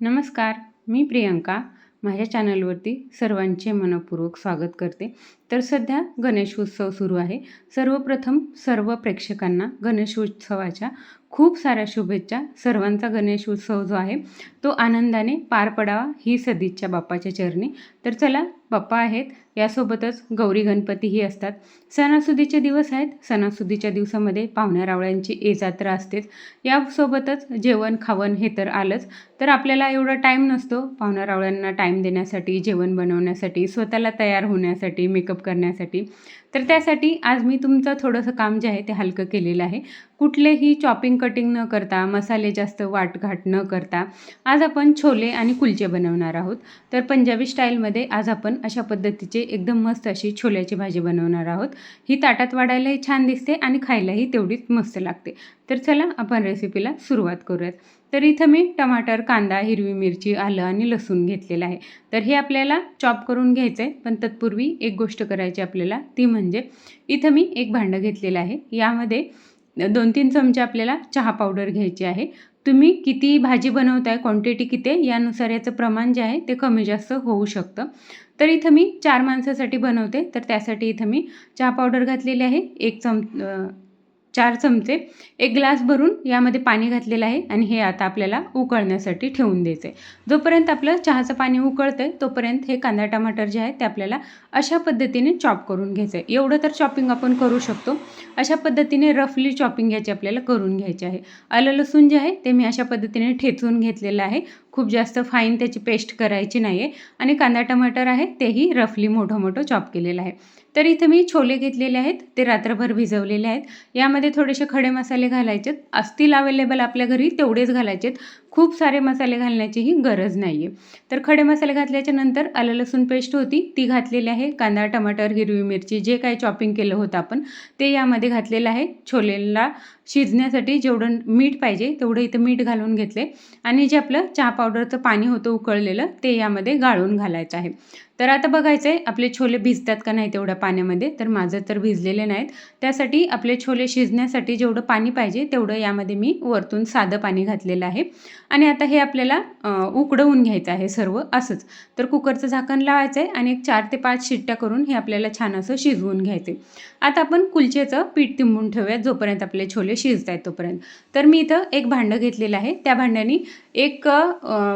नमस्कार मी प्रियंका. माझ्या चॅनलवरती सर्वांचे मनपूर्वक स्वागत करते. तर सध्या गणेश उत्सव सुरू आहे. सर्वप्रथम सर्व प्रेक्षकांना गणेश उत्सवाच्या खूप साऱ्या शुभेच्छा. सर्वांचा गणेश उत्सव जो आहे तो आनंदाने पार पडावा ही सदिच्छा बाप्पाच्या चरणी. तर चला बाप्पा आहेत यासोबतच गौरी गणपतीही असतात. सणासुदीचे दिवस आहेत. सणासुदीच्या दिवसामध्ये पाहुण्या रावळ्यांची ए जात्रा असतेच. यासोबतच जेवण खावण हे तर आलंच. तर आपल्याला एवढा टाईम नसतो. पाहुण्या रावळ्यांना टाईम देण्यासाठी जेवण बनवण्यासाठी स्वतःला तयार होण्यासाठी मेकअप करण्यासाठी. तर त्यासाठी आज मी तुमचं थोडंसं काम जे आहे ते हलकं केलेलं आहे. कुठलेही चॉपिंग कटिंग न करता मसाले जास्त वाटघाट न करता आज आपण छोले आणि कुलचे बनवणार आहोत. तर पंजाबी स्टाईलमध्ये आज आपण अशा पद्धतीचे एकदम मस्त अशी छोल्याची भाजी बनवणार आहोत. ही ताटात वाढायलाही छान दिसते आणि खायलाही तेवढीच मस्त लागते. तर चला आपण रेसिपीला सुरुवात करूयात. तर इथं मी टमाटर कांदा हिरवी मिरची आलं आणि लसूण घेतलेलं आहे. तर हे आपल्याला चॉप करून घ्यायचं आहे पण तत्पूर्वी एक गोष्ट करायची आपल्याला ती म्हणजे म्हणजे इथं मी एक भांडं घेतलेलं आहे. यामध्ये दोन तीन चमचे आपल्याला चहा पावडर घ्यायची आहे. तुम्ही किती भाजी बनवताय क्वांटिटी किती आहे यानुसार याचं प्रमाण जे आहे ते कमी जास्त होऊ शकतं. तर इथं मी चार माणसासाठी बनवते. तर त्यासाठी इथं मी चहा पावडर घातलेली आहे. एक चम चार चमचे एक ग्लास भरून यामध्ये पाणी घातलेलं आहे आणि हे आता आपल्याला उकळण्यासाठी ठेवून द्यायचं आहे जोपर्यंत आपलं चहाचं पाणी उकळतं आहे तोपर्यंत हे कांदा टमाटर जे आहे ते आपल्याला अशा पद्धतीने चॉप करून घ्यायचं आहे एवढं तर चॉपिंग आपण करू शकतो. अशा पद्धतीने रफली चॉपिंग याची आपल्याला करून घ्यायची आहे. आलं लसूण जे आहे ते मी अशा पद्धतीने ठेचून घेतलेलं आहे. खूप जास्त फाईन त्याची पेस्ट करायची नाही आहे आणि कांदा टमाटर आहे तेही रफली मोठं मोठं चॉप केलेलं आहे. तर इथं मी छोले घेतलेले आहेत ते रात्रभर भिजवलेले आहेत. यामध्ये थोडेसे खडे मसाले घालायचेत. असतील अवेलेबल आपल्या घरी तेवढेच घालायचेत. खूप सारे मसाले घालण्याचीही गरज नाही आहे तर खडे मसाले घातल्याच्या नंतर आलं लसूण पेस्ट होती ती घातलेली आहे. कांदा टमाटर हिरवी मिरची जे काही चॉपिंग केलं होतं आपण ते यामध्ये घातलेलं आहे. छोलेला शिजण्यासाठी जेवढं मीठ पाहिजे तेवढं इथं मीठ घालून घेतले आणि जे आपलं चहा पावडरचं पाणी होतं उकळलेलं ते यामध्ये गाळून घालायचं आहे. तर आता बघायचं आहे आपले छोले भिजतात का नाही तेवढ्या पाण्यामध्ये? तर माझं तर भिजलेले नाहीत. त्यासाठी आपले छोले शिजण्यासाठी जेवढं पाणी पाहिजे तेवढं यामध्ये मी वरतून साधं पाणी घातलेलं आहे. आणि आता हे आपल्याला उकडवून घ्यायचं आहे सर्व असंच. तर कुकरचं झाकण लावायचं आहे आणि एक चार ते पाच शिट्ट्या करून हे आपल्याला छान असं शिजवून घ्यायचे आता आपण कुलचेचं पीठ तिंबून ठेवूयात जोपर्यंत आपले छोले शिजत आहेत तोपर्यंत. तर मी इथं एक भांडं घेतलेलं आहे. त्या भांड्यानी एक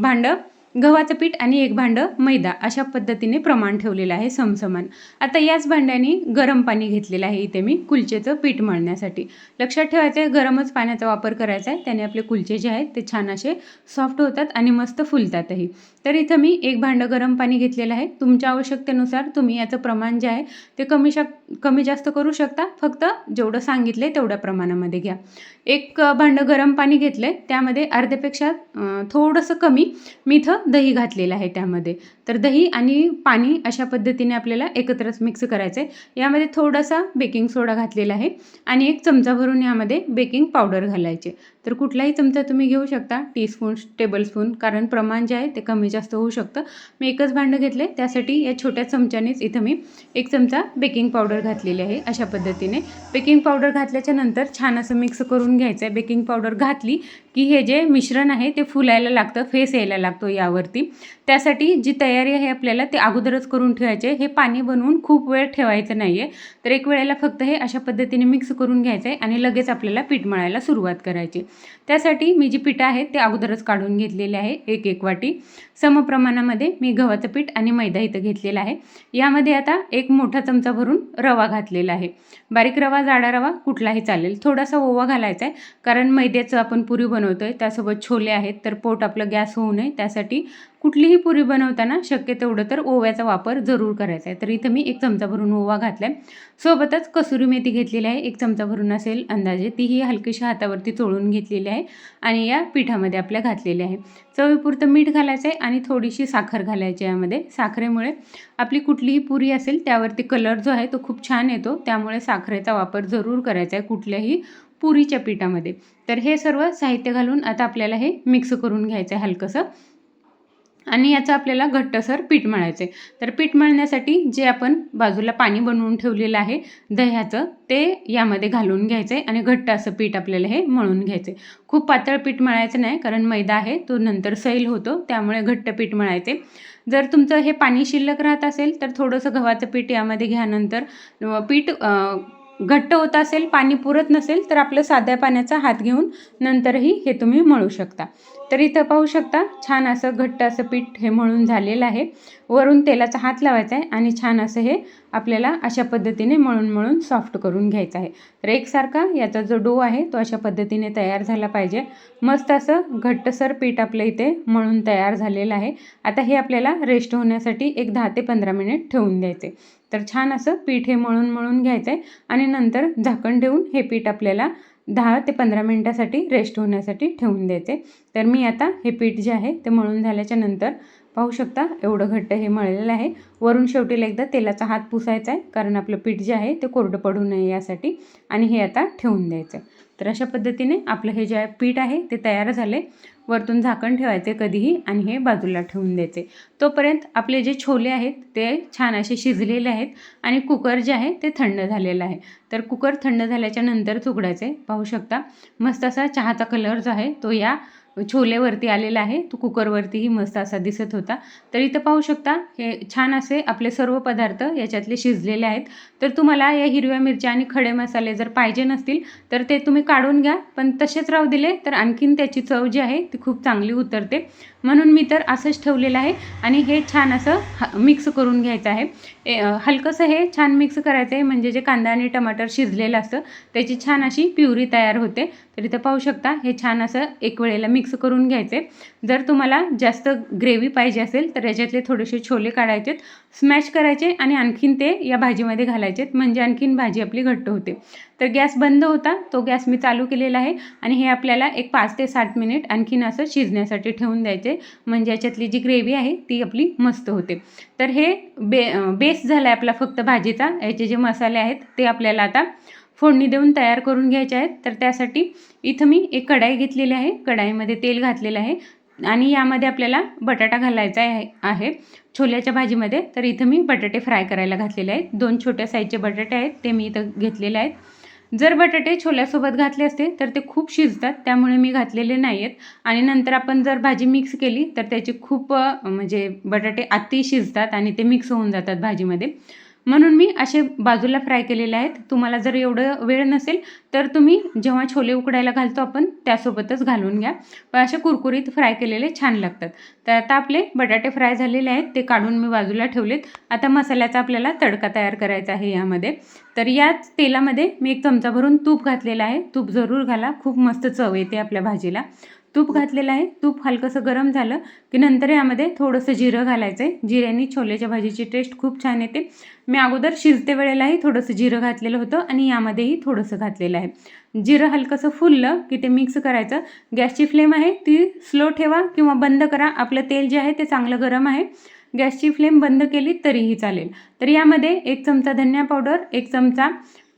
भांडं गव्हाचं पीठ आणि एक भांडं मैदा अशा पद्धतीने प्रमाण ठेवलेलं आहे समसमान. आता याच भांड्याने गरम पाणी घेतलेलं आहे इथे मी कुलचेचं पीठ मळण्यासाठी. लक्षात ठेवायचं आहे गरमच पाण्याचा वापर करायचा आहे त्याने आपले कुलचे जे आहेत ते छान असे सॉफ्ट होतात आणि मस्त फुलतातही. तर इथं मी एक भांडं गरम पाणी घेतलेलं आहे. तुमच्या आवश्यकतेनुसार तुम्ही याचं प्रमाण जे आहे ते कमी शक कमी जास्त करू शकता. फक्त जेवढं सांगितलं आहे तेवढ्या प्रमाणामध्ये घ्या. एक भांडं गरम पाणी घेतलं आहे त्यामध्ये अर्ध्यापेक्षा थोडंसं कमी मी इथं दही घातलेलं आहे त्यामध्ये. तर दही आणि पाणी अशा पद्धतीने आपल्याला एकत्रच मिक्स करायचं आहे यामध्ये थोडासा बेकिंग सोडा घातलेला आहे आणि एक चमचा भरून यामध्ये बेकिंग पावडर घालायचे तर कुठलाही चमचा तुम्ही घेऊ शकता टीस्पून टेबलस्पून कारण प्रमाण जे आहे ते कमी जास्त होऊ शकतं. मी एकच भांडं घेतलं आहे त्यासाठी या छोट्या चमच्यानेच इथं मी एक चमचा बेकिंग पावडर घातलेली आहे अशा पद्धतीने. बेकिंग पावडर घातल्याच्या नंतर छान असं मिक्स करून घ्यायचं आहे बेकिंग पावडर घातली की हे जे मिश्रण आहे ते फुलायला लागतं फेस यायला लागतो यावरती. त्यासाठी जी तयारी आहे आपल्याला ते अगोदरच करून ठेवायचे. हे पाणी बनवून खूप वेळ ठेवायचं नाही आहे तर एक वेळेला फक्त हे अशा पद्धतीने मिक्स करून घ्यायचं आहे आणि लगेच आपल्याला पीठ मळायला सुरुवात करायची. त्यासाठी मी जी पिठं आहेत ते अगोदरच काढून घेतलेले आहे एक एक वाटी. समप्रमाणामध्ये मी गव्हाचं पीठ आणि मैदा इथं घेतलेला आहे. यामध्ये आता एक मोठा चमचा भरून रवा घातलेला आहे. बारीक रवा जाडा रवा कुठलाही चालेल. थोडासा ओवा घालायचा आहे कारण मैद्याचं आपण पुरी बनवतो आहे त्यासोबत छोले आहेत तर पोट आपलं गॅस होऊ नये त्यासाठी कुठलीही पुरी बनवताना शक्य तेवढं तर ओव्याचा वापर जरूर करायचा आहे. तर इथं मी एक चमचा भरून ओवा घातला आहे सोबतच कसुरी मेथी घेतलेली आहे. एक चमचा भरून असेल अंदाजे तीही हलकीशी हातावरती चोळून घेतलेली आहे आणि या पिठामध्ये आपल्या घातलेली आहे चवीपुरतं मीठ घालायचं आहे आणि थोडीशी साखर घालायची यामध्ये. साखरेमुळे आपली कुठलीही पुरी असेल त्यावरती कलर जो आहे तो खूप छान येतो. त्यामुळे साखरेचा वापर जरूर करायचा आहे कुठल्याही पुरीच्या पिठामध्ये. तर हे सर्व साहित्य घालून आता आपल्याला हे मिक्स करून घ्यायचं आहे हलकंसं. आणि याचं आपल्याला घट्टसर पीठ मळायचं आहे तर पीठ मळण्यासाठी जे आपण बाजूला पाणी बनवून ठेवलेलं आहे दह्याचं ते यामध्ये घालून घ्यायचं आहे आणि घट्ट असं पीठ आपल्याला हे मळून घ्यायचं आहे खूप पातळ पीठ मळायचं नाही कारण मैदा आहे तो नंतर सैल होतो त्यामुळे घट्ट पीठ मळायचे जर तुमचं हे पाणी शिल्लक राहत असेल तर थोडंसं गव्हाचं पीठ यामध्ये घ्यानंतर पीठ घट्ट होत असेल पाणी पुरत नसेल तर आपलं साध्या पाण्याचा हात घेऊन नंतरही हे तुम्ही मळू शकता. तर इथं पाहू शकता छान असं घट्ट असं पीठ हे मळून झालेलं आहे. वरून तेलाचा हात लावायचा आहे आणि छान असं हे आपल्याला अशा पद्धतीने मळून मळून सॉफ्ट करून घ्यायचं आहे. तर एकसारखा याचा जो डो आहे तो अशा पद्धतीने तयार झाला पाहिजे. मस्त असं घट्टसर पीठ आपलं इथे मळून तयार झालेलं आहे. आता हे आपल्याला रेस्ट होण्यासाठी एक दहा ते पंधरा मिनिट ठेवून द्यायचे. तर छान असं पीठ हे मळून मळून घ्यायचं आहे आणि नंतर झाकण ठेवून हे पीठ आपल्याला दहा ते पंधरा मिनटासाठी रेस्ट होण्यासाठी ठेवून द्यायचे तर मी आता हे पीठ जे आहे ते मळून झाल्याच्यानंतर पाहू शकता एवढं घट्ट हे मळलेलं आहे. वरून शेवटीला एकदा तेलाचा हात पुसायचा आहे कारण आपलं पीठ जे आहे ते कोरडं पडू नये यासाठी. आणि हे आता ठेवून द्यायचं आहे. तर अशा पद्धतीने आपलं हे जे पीठ आहे ते तयार झाले. वरतून झाकण ठेवायचे कधीही आणि हे बाजूला ठेवून द्यायचे. तोपर्यंत आपले जे छोले आहेत ते छान असे शिजलेले आहेत आणि कुकर जे आहे ते थंड झालेलं आहे. तर कुकर थंड झाल्याच्यानंतर उघडायचे पाहू शकता. मस्त असा चहाचा कलर जो आहे तो या छोलेवरती आलेला आहे. तो कुकरवरतीही मस्त असा दिसत होता. तर इथं पाहू शकता हे छान असे आपले सर्व पदार्थ याच्यातले शिजलेले आहेत. तर तुम्हाला या हिरव्या मिरच्या आणि खडे मसाले जर पाहिजे नसतील तर ते तुम्ही काढून घ्या. पण तसेच राहू दिले तर आणखीन त्याची चव जी आहे ती खूप चांगली उतरते. म्हणून मी तर असंच ठेवलेलं आहे. आणि हे छान असं मिक्स करून घ्यायचं आहे. ए, हलकंसं हे छान मिक्स करायचं आहे म्हणजे जे कांदा आणि टमाटर शिजलेलं असतं त्याची छान अशी प्युरी तयार होते. तर इथं पाहू शकता हे छान असं एक वेळेला मिक्स करून घ्यायचे. जर तुम्हाला जास्त ग्रेव्ही पाहिजे असेल तर याच्यातले थोडेसे छोले काढायचे स्मॅश करायचे आणि आणखीन ते या भाजीमध्ये घालायचे. म्हणजे आणखीन भाजी आपली घट्ट होते. तर गॅस बंद होता. तो गॅस मी चालू केलेला आहे. आणि हे आपल्याला एक पाच ते साठ मिनिट आणखीन असं शिजण्यासाठी ठेवून द्यायचे. म्हणजे याच्यातली जी ग्रेव्ही आहे ती आपली मस्त होते. तर हे बे बेस झाला आहे आपला फक्त भाजीचा. याचे जे मसाले आहेत ते आपल्याला आता फोडणी देऊन तयार करून घ्यायचे आहेत. तर त्यासाठी इथं मी एक कढाई घेतलेली आहे. कढाईमध्ये तेल घातलेलं आहे. आणि यामध्ये आपल्याला बटाटा घालायचा आहे छोल्याच्या भाजीमध्ये. तर इथं मी बटाटे फ्राय करायला घातलेले आहेत. दोन छोट्या साईजचे बटाटे आहेत ते मी इथं घेतलेले आहेत. जर बटाटे छोल्यासोबत घातले असते तर ते खूप शिजतात त्यामुळे मी घातलेले नाही आहेत आणि नंतर आपण जर भाजी मिक्स केली तर त्याची खूप म्हणजे बटाटे अति शिजतात आणि ते मिक्स होऊन जातात भाजीमध्ये. म्हणून मी असे बाजूला फ्राय केलेले आहेत. तुम्हाला जर एवढं वेळ नसेल तर तुम्ही जेव्हा छोले उकडायला घालतो आपण त्यासोबतच घालून घ्या. पण असे कुरकुरीत फ्राय केलेले छान लागतात. तर आता आपले बटाटे फ्राय झालेले आहेत ते काढून मी बाजूला ठेवलेत. आता मसाल्याचा आपल्याला तडका तयार करायचा आहे यामध्ये. तर याच तेलामध्ये मी एक चमचा भरून तूप घातलेला आहे. तूप जरूर घाला खूप मस्त चव येते आपल्या भाजीला. तूप घातलेलं आहे. तूप हलकंसं गरम झालं की नंतर यामध्ये थोडंसं जिरं घालायचं आहे जिऱ्याने छोल्याच्या भाजीची टेस्ट खूप छान येते. मी अगोदर शिजते वेळेलाही थोडंसं जिरं घातलेलं होतं आणि यामध्येही थोडंसं घातलेलं आहे. जिरं हलकंसं फुललं की ते मिक्स करायचं. गॅसची फ्लेम आहे ती स्लो ठेवा किंवा बंद करा. आपलं तेल जे आहे ते चांगलं गरम आहे. गॅसची फ्लेम बंद केली तरीही चालेल. तर यामध्ये एक चमचा धनिया पावडर एक चमचा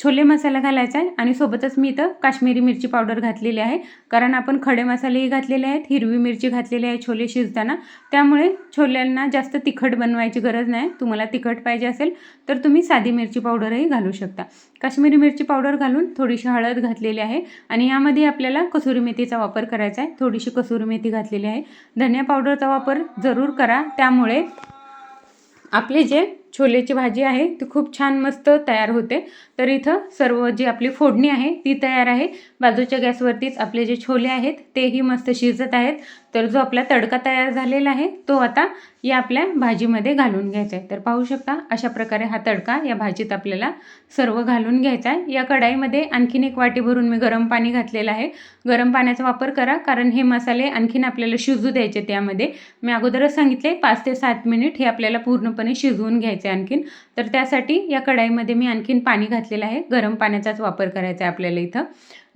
छोले मसाला घालायचा आहे आणि सोबतच मी इथं काश्मीरी मिरची पावडर घातलेली आहे. कारण आपण खडे मसालेही घातलेले आहेत हिरवी मिरची घातलेली आहे छोले शिजताना. त्यामुळे छोल्यांना जास्त तिखट बनवायची गरज नाही. तुम्हाला तिखट पाहिजे असेल तर तुम्ही साधी मिरची पावडरही घालू शकता. काश्मीरी मिरची पावडर घालून थोडीशी हळद घातलेली आहे आणि यामध्ये आपल्याला कसुरी मेथीचा वापर करायचा आहे. थोडीशी कसुरी मेथी घातलेली आहे. धनिया पावडरचा वापर जरूर करा. त्यामुळे आपले जे छोलेची भाजी आहे ती खूप छान मस्त तयार होते. तर इथं सर्व जी आपली फोडणी आहे ती तयार आहे. बाजूच्या गॅसवरतीच आपले जे छोले आहेत तेही मस्त शिजत आहेत. तर जो आपला तडका तयार झालेला आहे तो आता या आपल्या भाजीमध्ये घालून घ्यायचा आहे तर पाहू शकता अशा प्रकारे हा तडका या भाजीत आपल्याला सर्व घालून घ्यायचा आहे या कढाईमध्ये आणखीन एक वाटी भरून मी गरम पाणी घातलेलं आहे. गरम पाण्याचा वापर करा कारण हे मसाले आणखीन आपल्याला शिजू द्यायचे त्यामध्ये. मी अगोदरच सांगितले पाच ते सात मिनिट हे आपल्याला पूर्णपणे शिजवून घ्यायचे आहे आणखीन. तर त्यासाठी या कढाईमध्ये मी आणखीन पाणी घातलेलं आहे. गरम पाण्याचाच वापर करायचा आहे आपल्याला इथं.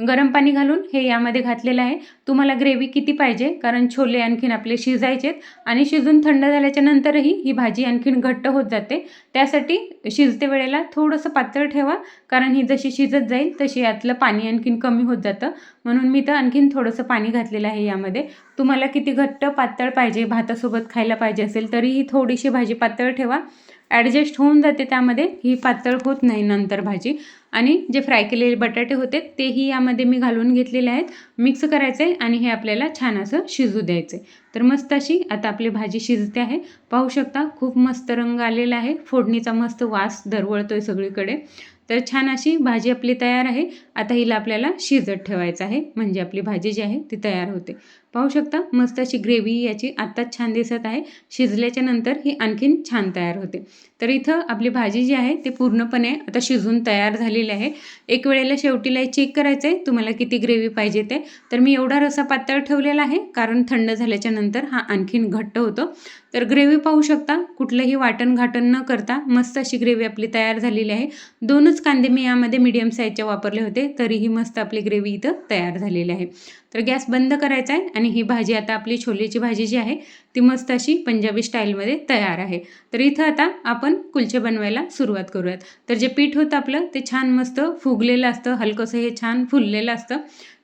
गरम पाणी घालून हे यामध्ये घातलेलं आहे. तुम्हाला ग्रेव्ही किती पाहिजे? कारण छोले आणखीन आपले शिजायचेत आणि शिजून थंड झाल्याच्या नंतरही ही भाजी आणखीन घट्ट होत जाते. त्यासाठी शिजते वेळेला थोडंसं पातळ ठेवा. कारण ही जशी शिजत जाईल तशी यातलं पाणी आणखीन कमी होत जातं. म्हणून मी तर आणखीन थोडंसं पाणी घातलेलं आहे यामध्ये. तुम्हाला किती घट्ट पातळ पाहिजे भातासोबत खायला पाहिजे असेल तरीही थोडीशी भाजी पातळ ठेवा. ॲडजस्ट होऊन जाते त्यामध्ये. ही पातळ होत नाही नंतर भाजी. आणि जे फ्राय केलेले बटाटे होते तेही यामध्ये मी घालून घेतलेले आहेत. मिक्स करायचे आणि हे आपल्याला छान असं शिजू द्यायचे तर मस्त अशी आता आपली भाजी शिजते आहे. पाहू शकता खूप मस्त रंग आलेला आहे. फोडणीचा मस्त वास दरवळतो आहे सगळीकडे. तर छान अशी भाजी आपली तयार आहे. आता हिला आपल्याला शिजत ठेवायचं आहे. म्हणजे आपली भाजी जी आहे ती तयार होते. पाहू शकता मस्त अशी ग्रेव्ही याची आत्ताच छान दिसत आहे. शिजल्याच्या नंतर ही आणखीन छान तयार होते. तर इथं आपली भाजी जी आहे ती पूर्णपणे आता शिजून तयार झालेली आहे. एक वेळेला शेवटीला चेक करायचं आहे तुम्हाला किती ग्रेव्ही पाहिजे ते. तर मी एवढा रसा पातळ ठेवलेला आहे कारण थंड झाल्याच्यानंतर हा आणखीन घट्ट होतो. तर ग्रेव्ही पाहू शकता कुठलंही वाटण घाटण न करता मस्त अशी ग्रेव्ही आपली तयार झालेली आहे. दोनच कांदे मी यामध्ये मीडियम साईजच्या वापरले होते तरीही मस्त आपली ग्रेव्ही इथं तयार झालेली आहे. तर गॅस बंद करायचा आहे आणि ही भाजी आता आपली छोलेची भाजी जी आहे ती मस्त अशी पंजाबी स्टाईलमध्ये तयार आहे. तर इथं आता आपण कुलचे बनवायला सुरुवात करूयात. तर जे पीठ होतं आपलं ते छान मस्त फुगलेलं असतं. हलकंसं हे छान फुललेलं असतं.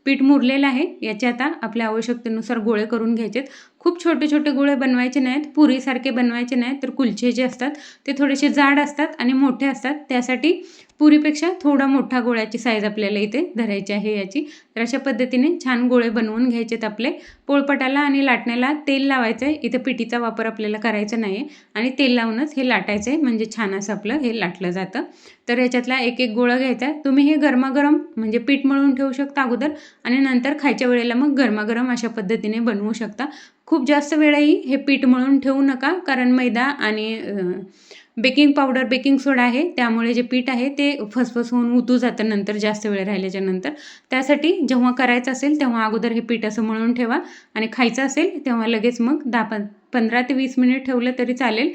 पीठ मुरलेलं आहे. याचे आता आपल्या आवश्यकतेनुसार गोळे करून घ्यायचेत. खूप छोटे छोटे गोळे बनवायचे नाहीत. पुरीसारखे बनवायचे नाहीत. तर कुलचे जे असतात ते थोडेसे जाड असतात आणि मोठे असतात. त्यासाठी पुरीपेक्षा थोडा मोठा गोळ्याची साईज आपल्याला इथे धरायची आहे याची. तर अशा पद्धतीने छान गोळे बनवून घ्यायचेत आपले. पोळपटाला आणि लाटण्याला तेल लावायचं आहे इथं पिठीचा वापर आपल्याला करायचा नाही आहे आणि तेल लावूनच हे लाटायचं आहे म्हणजे छान असं आपलं हे लाटलं जातं. तर याच्यातला एक एक गोळा घ्यायचा. तुम्ही हे गरमागरम म्हणजे पीठ मळून ठेवू शकता अगोदर. आणि नंतर खायच्या वेळेला मग गरमागरम अशा पद्धतीने बनवू शकता. खूप जास्त वेळाही हे पीठ मळून ठेवू नका. कारण मैदा आणि बेकिंग पावडर बेकिंग सोडा आहे. त्यामुळे जे पीठ आहे ते फसफस होऊन उतू जातं नंतर जास्त वेळ राहिल्याच्या नंतर. त्यासाठी जेव्हा करायचं असेल तेव्हा अगोदर हे पीठ असं मळून ठेवा आणि खायचं असेल तेव्हा लगेच मग दहा पं पंधरा ते वीस मिनिट ठेवलं तरी चालेल.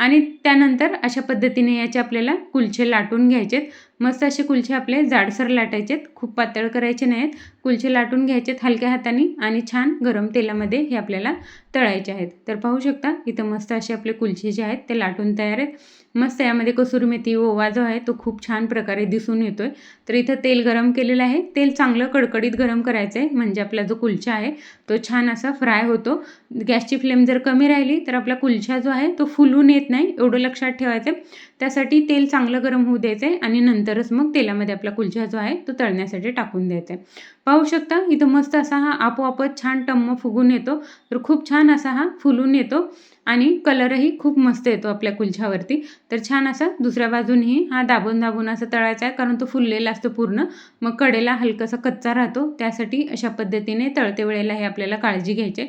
आणि त्यानंतर अशा पद्धतीने याचे आपल्याला कुलचे लाटून घ्यायचेत. मस्त असे कुलचे आपले जाडसर लाटायचेत. खूप पातळ करायचे नाहीत. कुलचे लाटून घ्यायचेत हलक्या हाताने आणि छान गरम तेलामध्ये हे आपल्याला तळायचे आहेत. तर पाहू शकता इथं मस्त असे आपले कुलचे जे आहेत ते लाटून तयार आहेत. मस्त यामध्ये कसुरी मेथी ओवा जो आहे तो खूप छान प्रकारे दिसून येतो आहे तर इथं तेल गरम केलेलं आहे. तेल चांगलं कडकडीत गरम करायचं आहे म्हणजे आपला जो कुलचा आहे तो छान असा फ्राय होतो. गॅसची फ्लेम जर कमी राहिली तर आपला कुलचा जो आहे तो फुलून येत नाही. एवढं लक्षात ठेवायचं आहे त्यासाठी तेल चांगलं गरम होऊ द्यायचं आहे आणि नंतरच मग तेलामध्ये आपला कुलचा जो आहे तो तळण्यासाठी टाकून द्यायचा आहे पाहू शकता इथं मस्त असा हा आपोआपच छान टम्म फुगून येतो. तर खूप छान असा हा फुलून येतो आणि कलरही खूप मस्त येतो आपल्या कुलछावरती तर छान असा दुसऱ्या बाजूनही हा दाबून दाबून असं तळायचा आहे कारण तो फुललेला असतो पूर्ण. मग कडेला हलकासा कच्चा राहतो त्यासाठी अशा पद्धतीने तळते वेळेला हे आपल्याला काळजी घ्यायची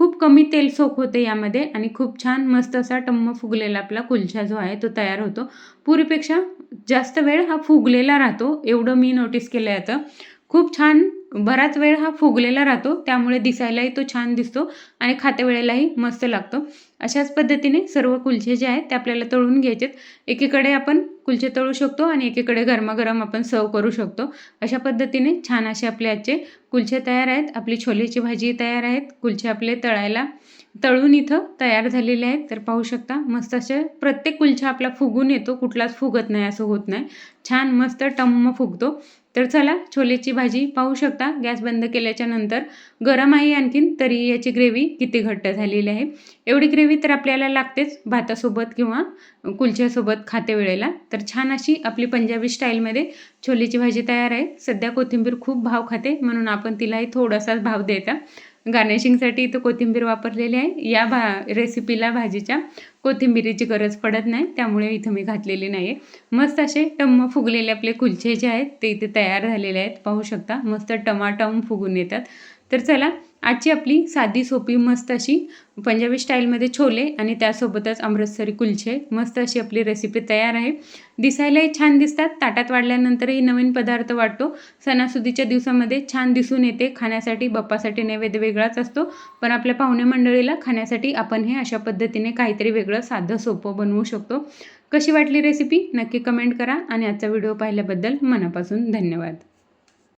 खूप कमी तेल सोख होते यामध्ये आणि खूप छान मस्त असा टम्म फुगलेला आपला कुलछा जो आहे तो तयार होतो. पुरीपेक्षा जास्त वेळ हा फुगलेला राहतो एवढं मी नोटीस केलं याचं खूप छान बराच वेळ हा फुगलेला राहतो त्यामुळे दिसायलाही तो छान दिसतो आणि खाते वेळेलाही मस्त लागतो. अशाच पद्धतीने सर्व कुलचे जे आहेत ते आपल्याला तळून घ्यायचेत. एकीकडे आपण कुलचे तळू शकतो आणि एकीकडे गरमागरम आपण सर्व करू शकतो. अशा पद्धतीने छान असे आपले आजचे कुलचे तयार आहेत. आपली छोलेची भाजी तयार आहेत. कुलचे आपले तळायला तळून इथं तयार झालेले आहेत. तर पाहू शकता मस्त असे प्रत्येक कुलछा आपला फुगून येतो. कुठलाच फुगत नाही असं होत नाही. छान मस्त टम्म फुगतो. तर चला छोलेची भाजी पाहू शकता. गॅस बंद केल्याच्यानंतर गरम आहे आणखीन तरी याची ग्रेव्ही किती घट्ट झालेली आहे. एवढी ग्रेव्ही तर आपल्याला लागतेच भातासोबत किंवा कुलच्यासोबत खाते वेळेला. तर छान अशी आपली पंजाबी स्टाईलमध्ये छोलेची भाजी तयार आहे. सध्या कोथिंबीर खूप भाव खाते म्हणून आपण तिलाही थोडासाच भाव देता. गार्निशिंगसाठी इथं कोथिंबीर वापरलेली आहे. या भा रेसिपीला भाजीच्या कोथिंबिरीची गरज पडत नाही. त्यामुळे इथं मी घातलेली नाही आहे मस्त असे टम्म फुगलेले आपले कुलचे जे आहेत ते इथे तयार झालेले आहेत. पाहू शकता मस्त टमाटम फुगून येतात. तर चला आजची आपली साधी सोपी मस्त अशी पंजाबी स्टाईलमध्ये छोले आणि त्यासोबतच अमृतसरी कुलछे मस्त अशी आपली रेसिपी तयार आहे. दिसायलाही छान दिसतात. ताटात वाढल्यानंतरही नवीन पदार्थ वाटतो. सणासुदीच्या दिवसामध्ये छान दिसून येते. खाण्यासाठी बाप्पासाठी नैवेद्य वेगळाच असतो. पण आपल्या पाहुणे मंडळीला खाण्यासाठी आपण हे अशा पद्धतीने काहीतरी वेगळं साधं सोपं बनवू शकतो. कशी वाटली रेसिपी नक्की कमेंट करा. आणि आजचा व्हिडिओ पाहिल्याबद्दल मनापासून धन्यवाद.